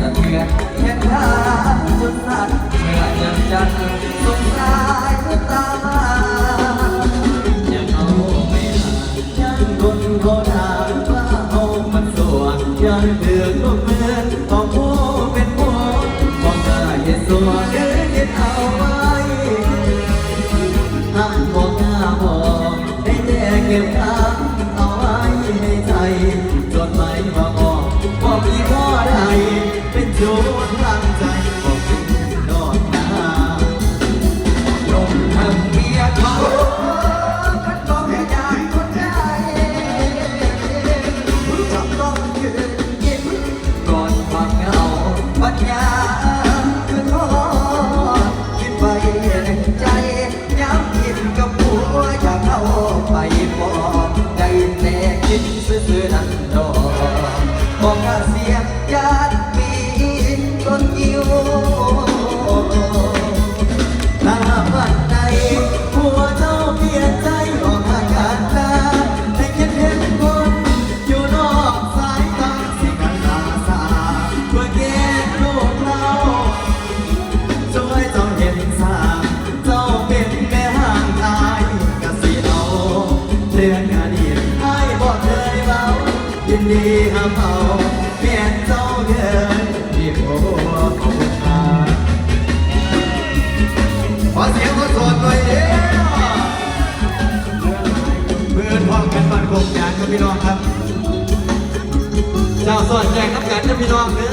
สะเทือนแค่จนสั่นเมื่อเจอจันสงสาตายังเอาไม่หายังคนก็ถามว่เอามันสวงยังเดือดลมเมืนขงผู้เป็นผู้องเธเย็นสวงเดือดเเอาไว้ห้มกาบอกให้แต่เก็บคำเอาไว้ในใจจนม่ เสียงญาติมีต้นยิวถ้าวันใดหัวเจ้าเปลี่ยนใจออกอาการตาให้คิดเห็นคนอยู่นอกสายตาสิกันตาสาเพื่อเก็บลูกเราช่วยเจ้าเห็นสาเจ้าเป็นแม่ห่างทายกสิเอาเรื่องอดีตให้บอกเลยเบายินดีห้ามเอา พี่น้องครับ เจ้าส่วนแจกน้ำกันกับพี่น้องเด้อ